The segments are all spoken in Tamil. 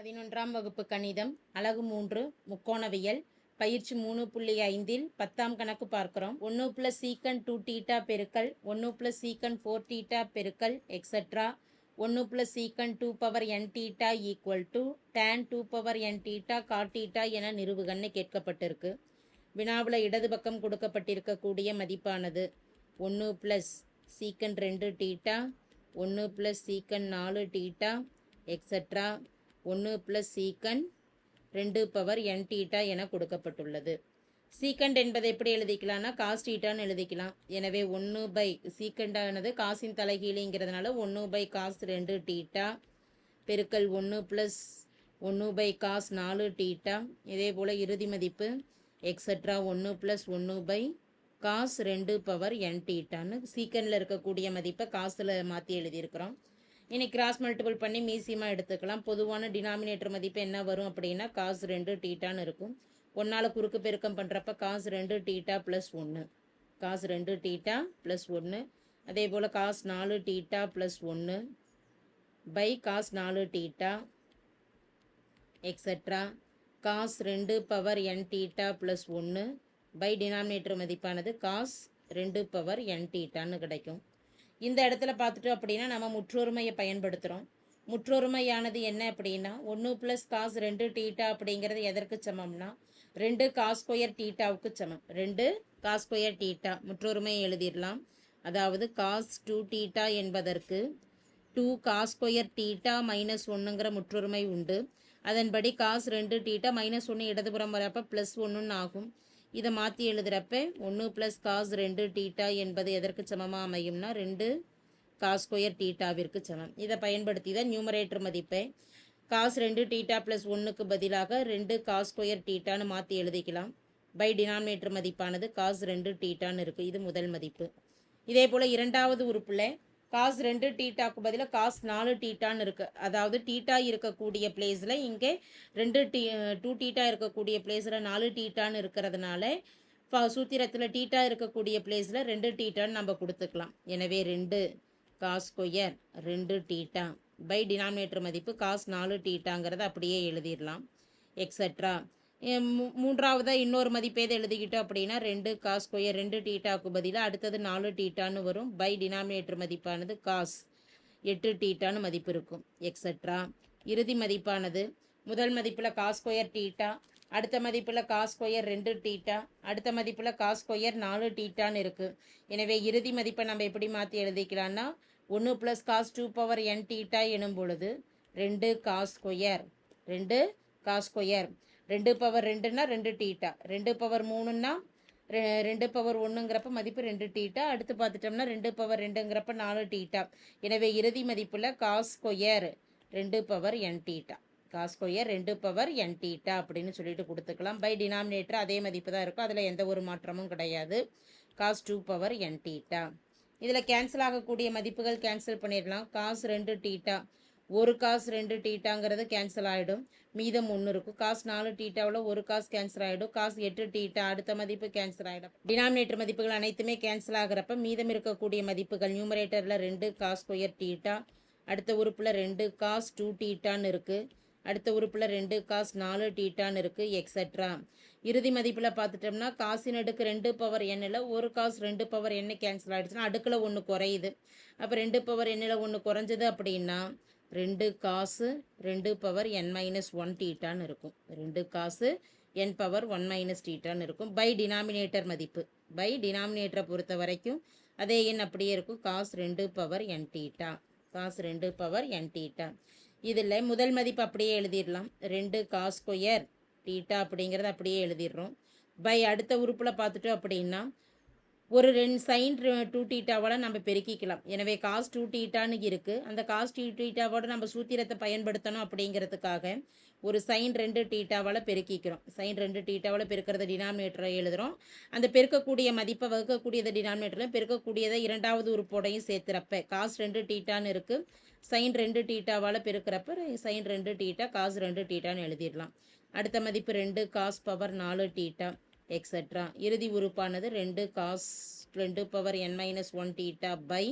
பதினொன்றாம் வகுப்பு கணிதம் அலகு மூன்று முக்கோணவியல் பயிற்சி மூணு புள்ளி ஐந்தில் பத்தாம் கணக்கு பார்க்குறோம். ஒன்று ப்ளஸ் சீக்கன் டூ டீட்டா பெருக்கல் ஒன்று ப்ளஸ் சீக்கன் ஃபோர் டீட்டா பெருக்கல் எக்ஸட்ரா ஒன்று plus secant two power n theta equal to tan two power n theta cot theta என நிறுவுகன்னு கேட்கப்பட்டிருக்கு. வினாவில் இடது பக்கம் கொடுக்கப்பட்டிருக்கக்கூடிய மதிப்பானது ஒன்று ப்ளஸ் சீக்கன் ரெண்டு டீட்டா ஒன்று ப்ளஸ் சீக்கன் நாலு டீட்டா எக்ஸட்ரா ஒன்று ப்ளஸ் சீக்கண்ட் ரெண்டு பவர் என் டீட்டா என கொடுக்கப்பட்டுள்ளது. சீக்கண்ட் என்பதை எப்படி எழுதிக்கலாம்னா காஸ் டீட்டான்னு எழுதிக்கலாம். எனவே ஒன்று பை சீக்கண்டானது காசின் தலைகீழிங்கிறதுனால ஒன்று பை காஸ் ரெண்டு டீட்டா பெருக்கல் ஒன்று ப்ளஸ் ஒன்று பை காஸ் நாலு டீட்டா இதே போல் இறுதி மதிப்பு எக்ஸட்ரா ஒன்று ப்ளஸ் ஒன்று பை காஸ் ரெண்டு பவர் என் டீட்டான்னு சீக்கண்டில் இருக்கக்கூடிய மதிப்பை காசில் மாற்றி எழுதியிருக்கிறோம். இனி கிராஸ் மல்டிபிள் பண்ணி மீசியமாக எடுத்துக்கலாம். பொதுவான டினாமினேட்டர் மதிப்பு என்ன வரும் அப்படின்னா காசு ரெண்டு டீட்டான்னு இருக்கும். ஒன்றால் குறுக்கு பெருக்கம் பண்ணுறப்ப காசு ரெண்டு டீட்டா ப்ளஸ் ஒன்று காசு ரெண்டு டீட்டா ப்ளஸ் ஒன்று அதே போல் காசு நாலு டீட்டா ப்ளஸ் ஒன்று பை காசு நாலு டீட்டா எக்ஸட்ரா காஸ் ரெண்டு பவர் என் டீட்டா ப்ளஸ் ஒன்று பை டினாமினேட்டர் மதிப்பானது காஸ் ரெண்டு பவர் என் டீட்டான்னு கிடைக்கும். இந்த இடத்துல பார்த்துட்டோம் அப்படின்னா நம்ம முற்றொருமையை பயன்படுத்துகிறோம் முற்றொருமையானது என்ன அப்படின்னா ஒன்று ப்ளஸ் காஸ் ரெண்டு டீட்டா அப்படிங்கிறது எதற்கு சமம்னா ரெண்டு காஸ் ஸ்கொயர் டீட்டாவுக்கு சமம். ரெண்டு காஸ் ஸ்கொயர் டீட்டா முற்றொருமையை எழுதிடலாம். அதாவது காஸ் டூ டீட்டா என்பதற்கு two cos square theta minus ஒன்றுங்கிற முற்றொருமை உண்டு. அதன்படி காஸ் ரெண்டு டீட்டா மைனஸ் ஒன்று இடதுபுறம் வரப்போ ப்ளஸ் ஒன்றுன்னு ஆகும். இதை மாற்றி எழுதுகிறப்ப ஒன்று ப்ளஸ் காஸ் ரெண்டு டீட்டா என்பது எதற்கு சமமாக அமையும்னா ரெண்டு காஸ் ஸ்கொயர் டீட்டாவிற்கு சமம். இதை பயன்படுத்தி தான் நியூமரேட்டர் மதிப்பை காஸ் ரெண்டு டீட்டா ப்ளஸ் ஒன்றுக்கு பதிலாக ரெண்டு காஸ் ஸ்கொயர் டீட்டான்னு மாற்றி எழுதிக்கலாம். பை டினாமினேட்டர் மதிப்பானது காஸ் ரெண்டு டீட்டான்னு இருக்குது இது முதல் மதிப்பு. இதே போல் இரண்டாவது உறுப்பில் காஸ் ரெண்டு டீட்டாக்கு பதிலாக காஸ் நாலு டீட்டான்னு இருக்குது அதாவது டீட்டா இருக்கக்கூடிய பிளேஸில் இங்கே ரெண்டு டீ டூ டீட்டா இருக்கக்கூடிய பிளேஸில் நாலு டீட்டான்னு இருக்கிறதுனால சூத்திரத்தில் டீட்டா இருக்கக்கூடிய பிளேஸில் ரெண்டு டீட்டான்னு நம்ம கொடுத்துக்கலாம். எனவே ரெண்டு காஸ் ஸ்கொயர் ரெண்டு டீட்டா. பை டினாமினேட்டர் மதிப்பு காஸ் நாலு டீட்டாங்கிறத அப்படியே எழுதிடலாம். எக்ஸட்ரா மூன்றாவதாக இன்னொரு மதிப்பேது எதை எழுதிக்கிட்டோம் அப்படின்னா ரெண்டு காஸ் ஸ்கொயர் ரெண்டு டீட்டாவுக்கு பதிலாக அடுத்தது நாலு டீட்டான்னு வரும். பை டினாமினேட்டர் மதிப்பானது காஸ் எட்டு டீட்டான்னு மதிப்பு இருக்கும். எக்ஸட்ரா இறுதி மதிப்பானது முதல் மதிப்பில் காஸ் ஸ்கொயர் டீட்டா அடுத்த மதிப்பில் காஸ் ஸ்கொயர் ரெண்டு டீட்டா அடுத்த மதிப்பில் காஸ் ஸ்கொயர் நாலு டீட்டான்னு இருக்குது எனவே இறுதி மதிப்பை நம்ம எப்படி மாற்றி எழுதிக்கலாம்னா ஒன்று plus cos two power n theta எனும் பொழுது ரெண்டு காஸ் ஸ்கொயர் ரெண்டு காஸ் ஸ்கொயர் ரெண்டு பவர் ரெண்டுன்னா ரெண்டு டீட்டா ரெண்டு பவர் மூணுன்னா ரெ ரெண்டு பவர் ஒன்றுங்கிறப்ப மதிப்பு ரெண்டு டீட்டா அடுத்து பார்த்துட்டோம்னா ரெண்டு பவர் ரெண்டுங்கிறப்ப நாலு டீட்டா எனவே இறுதி மதிப்பில் காஸ் ஸ்கொயர் ரெண்டு power n theta cos square ரெண்டு பவர் என் டீட்டா அப்படின்னு சொல்லிட்டு கொடுத்துக்கலாம். பை டினாமினேட்டர் அதே மதிப்பு தான் இருக்கும். அதில் எந்த ஒரு மாற்றமும் கிடையாது. Cos two power n theta இதில் கேன்சல் ஆகக்கூடிய மதிப்புகள் கேன்சல் பண்ணிடலாம். காசு ரெண்டு டீட்டா ஒரு காசு ரெண்டு டீட்டாங்கிறது கேன்சல் ஆகிடும் மீதம் ஒன்று இருக்கும். காசு நாலு டீட்டாவில் ஒரு காசு கேன்சல் ஆகிடும் காசு எட்டு டீட்டா அடுத்த மதிப்பு கேன்சல் ஆகிடும் டினாமினேட்டர் மதிப்புகள் அனைத்துமே கேன்சல் ஆகிறப்ப மீதம் இருக்கக்கூடிய மதிப்புகள் நியூமரேட்டரில் ரெண்டு காஸ் ஸ்கொயர் டீட்டா அடுத்த உறுப்பில் ரெண்டு காஸ் டூ டீட்டான்னு இருக்குது அடுத்த உறுப்பில் ரெண்டு காசு நாலு டீட்டான்னு இருக்குது எக்ஸட்ரா இறுதி மதிப்பில் பார்த்துட்டோம்னா காசின் அடுக்கு ரெண்டு பவர் எண்ணில் ஒரு காசு ரெண்டு பவர் எண்ணெய் கேன்சல் ஆகிடுச்சுன்னா அடுக்கில் ஒன்று குறையுது. அப்போ ரெண்டு பவர் எண்ணில் ஒன்று குறைஞ்சது அப்படின்னா ரெண்டு காசு ரெண்டு பவர் என் மைனஸ் ஒன் டீட்டான்னு இருக்கும். ரெண்டு காசு என் பவர் ஒன் மைனஸ் டீட்டான்னு இருக்கும். பை டினாமினேட்டர் மதிப்பு. பை டினாமினேட்டரை பொறுத்த வரைக்கும் அதே எண் அப்படியே இருக்கும். காசு ரெண்டு பவர் என் டீட்டா காசு ரெண்டு பவர் என் டீட்டா இதில் முதல் மதிப்பு அப்படியே எழுதிடலாம். ரெண்டு காஸ் ஸ்கொயர் டீட்டா அப்படிங்கிறத அப்படியே எழுதிடுறோம். பை அடுத்த உறுப்பில் பார்த்துட்டோம் அப்படின்னா ஒரு ரெண்டு சைன் டூ டீட்டாவால் நம்ம பெருக்கிக்கலாம். எனவே காஸ் டூ டீட்டான்னு இருக்குது அந்த காஸ் டூ டீட்டாவோட நம்ம சூத்திரத்தை பயன்படுத்தணும் அப்படிங்கிறதுக்காக ஒரு சைன் ரெண்டு டீட்டாவால் பெருக்கிக்கிறோம். சைன் ரெண்டு டீட்டாவால் பெருக்கிறத டினாமினேட்டரை எழுதுகிறோம் அந்த பெருக்கக்கூடிய மதிப்பை வகுக்கக்கூடியதை டினாமினேட்டரில் பெருக்கக்கூடியதை இரண்டாவது உறுப்போடையும் சேர்த்துறப்ப காஸ் ரெண்டு டீட்டான்னு இருக்குது சைன் ரெண்டு டீட்டாவால் பெருக்கிறப்ப சைன் ரெண்டு டீட்டா காஸ் ரெண்டு டீட்டான்னு எழுதிடலாம். அடுத்த மதிப்பு ரெண்டு காஸ் பவர் நாலு டீட்டா. எக்ஸட்ரா இறுதி உறுப்பானது ரெண்டு காஸ் ரெண்டு power n minus one theta by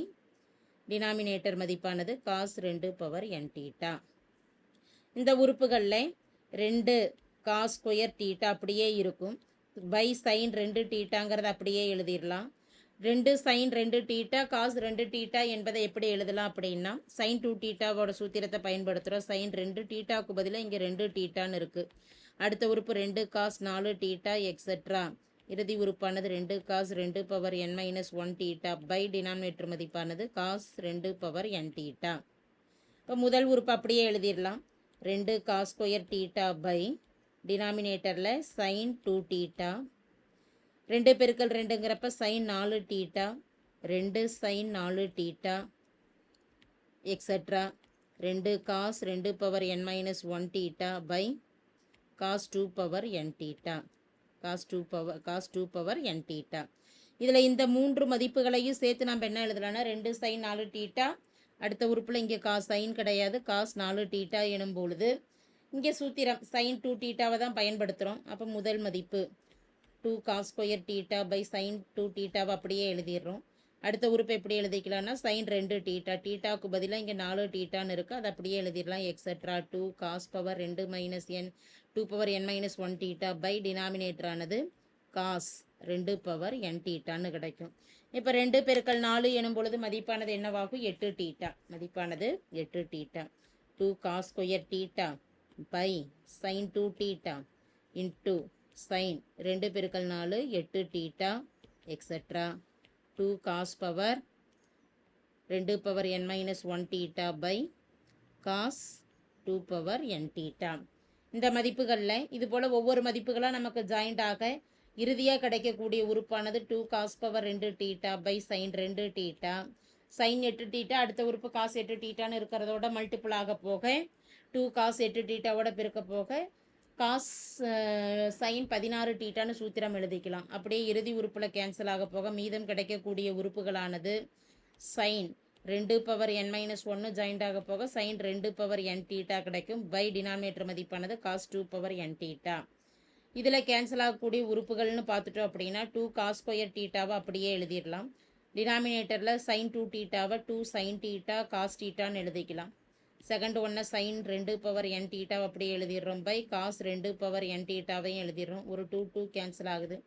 denominator மதிப்பானது காஸ் ரெண்டு பவர் என் டீட்டா இந்த உறுப்புகளில் ரெண்டு காஸ் ஸ்கொயர் டீட்டா அப்படியே இருக்கும். பை சைன் ரெண்டு டீட்டாங்கிறத அப்படியே எழுதிடலாம். ரெண்டு சைன் ரெண்டு டீட்டா காஸ் ரெண்டு டீட்டா என்பதை எப்படி எழுதலாம் அப்படின்னா சைன் டூ டீட்டாவோட சூத்திரத்தை பயன்படுத்துகிறோம் சைன் ரெண்டு டீட்டாவுக்கு பதிலாக இங்கே ரெண்டு டீட்டான்னு இருக்குது அடுத்த உறுப்பு ரெண்டு காஸ் நாலு டீட்டா எக்ஸெட்ரா இறுதி உறுப்பானது ரெண்டு காஸ் ரெண்டு power n minus one theta by denominator மதிப்பானது காஸ் ரெண்டு பவர் என் டீட்டா இப்போ முதல் உறுப்பு அப்படியே எழுதிடலாம். ரெண்டு காஸ் ஸ்கொயர் டீட்டா பை டினாமினேட்டரில் சைன் டூ டீட்டா ரெண்டு பெருக்கல் ரெண்டுங்கிறப்ப சைன் நாலு டீட்டா ரெண்டு சைன் நாலு டீட்டா எக்ஸட்ரா ரெண்டு காஸ் ரெண்டு power n minus one theta by cos two power n theta cos two power cos two power n theta இதில் இந்த மூன்று மதிப்புகளையும் சேர்த்து நம்ம என்ன எழுதலாம்னா ரெண்டு சைன் நாலு டீட்டா அடுத்த உறுப்பில் இங்கே காஸ் சைன் கிடையாது. காஸ் நாலு டீட்டா எனும் பொழுது இங்கே சூத்திரம் சைன் டூ டீட்டாவை தான் பயன்படுத்துகிறோம் அப்போ முதல் மதிப்பு two cos square theta by sine two டீட்டாவை அப்படியே எழுதிடுறோம். அடுத்த உறுப்பை எப்படி எழுதிக்கலாம்னா சைன் ரெண்டு டீட்டா டீட்டாவுக்கு பதிலாக இங்கே நாலு டீட்டான்னு இருக்குது அதை அப்படியே எழுதிடலாம் எக்ஸட்ரா டூ காஸ் பவர் ரெண்டு minus n two power n minus one theta by டினாமினேட்டரானது cos ரெண்டு பவர் என் டீட்டான்னு கிடைக்கும். இப்போ ரெண்டு பெருக்கல் நாலு எனும் பொழுது மதிப்பானது என்னவாகும்? எட்டு டீட்டா மதிப்பானது எட்டு theta two cos square theta by sine two theta into sine ரெண்டு பெருக்கல் நாலு எட்டு theta extra two cos power ரெண்டு power n minus one theta by cos two power n theta இந்த மதிப்புகளில் இது போல் ஒவ்வொரு மதிப்புகளாக நமக்கு ஜாயிண்ட் ஆக இறுதியாக கிடைக்கக்கூடிய உறுப்பானது டூ காஸ் பவர் ரெண்டு டீட்டா பை சைன் ரெண்டு டீட்டா சைன் எட்டு டீட்டா அடுத்த உறுப்பு காசு எட்டு டீட்டான்னு இருக்கிறதோட மல்டிபிள் ஆக போக டூ காஸ் எட்டு டீட்டாவோட பெருக்க போக காஸ் சைன் பதினாறு டீட்டான்னு சூத்திரம் எழுதிக்கலாம். அப்படியே இறுதி உறுப்பில் கேன்சல் ஆக போக மீதம் கிடைக்கக்கூடிய உறுப்புகளானது சைன் ரெண்டு பவர் என் மைனஸ் ஒன்று ஜாயிண்ட் ஆக போக சைன் ரெண்டு பவர் என் டீட்டா கிடைக்கும். பை டினாமினேட்டர் மதிப்பானது cos two power n theta இதில் கேன்சல் ஆகக்கூடிய உறுப்புகள்னு பார்த்துட்டோம் அப்படின்னா டூ காஸ் ஸ்கொயர் டீட்டாவை அப்படியே எழுதிடலாம். டினாமினேட்டரில் சைன் டூ டீட்டாவை டூ சைன் டீட்டா காஸ் டீட்டான்னு எழுதிக்கலாம். செகண்ட் ஒன்று சைன் ரெண்டு பவர் என் டீட்டாவை அப்படியே எழுதிடுறோம். பை காஸ் ரெண்டு பவர் என் டீட்டாவையும் எழுதிடுறோம். ஒரு டூ டூ கேன்சல் ஆகுது.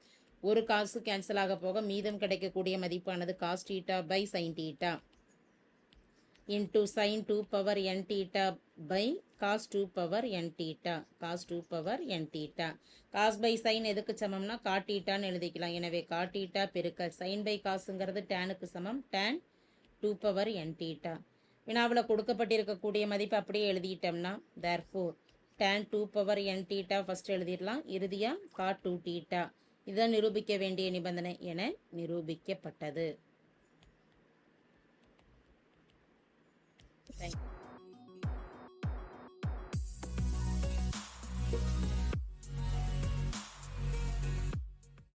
ஒரு காசு கேன்சல் ஆக போக மீதம் கிடைக்கக்கூடிய மதிப்பானது cos theta by sine theta into sine two power n theta by cos two power n theta cos two power n theta cos by sine எதுக்கு சமம்னா காட்டீட்டான்னு எழுதிக்கலாம். எனவே காட்டீட்டா பெருக்க சைன் பை காசுங்கிறது டேனுக்கு சமம். Tan to power n theta வினாவில் கொடுக்கப்பட்டிருக்கக்கூடிய மதிப்பு அப்படியே எழுதிட்டோம்னா therefore tan to power n theta first எழுதிடலாம். இறுதியாக காட் டூ டீட்டா இதை நிரூபிக்க வேண்டிய நிபந்தனை என நிரூபிக்கப்பட்டது. Thank you.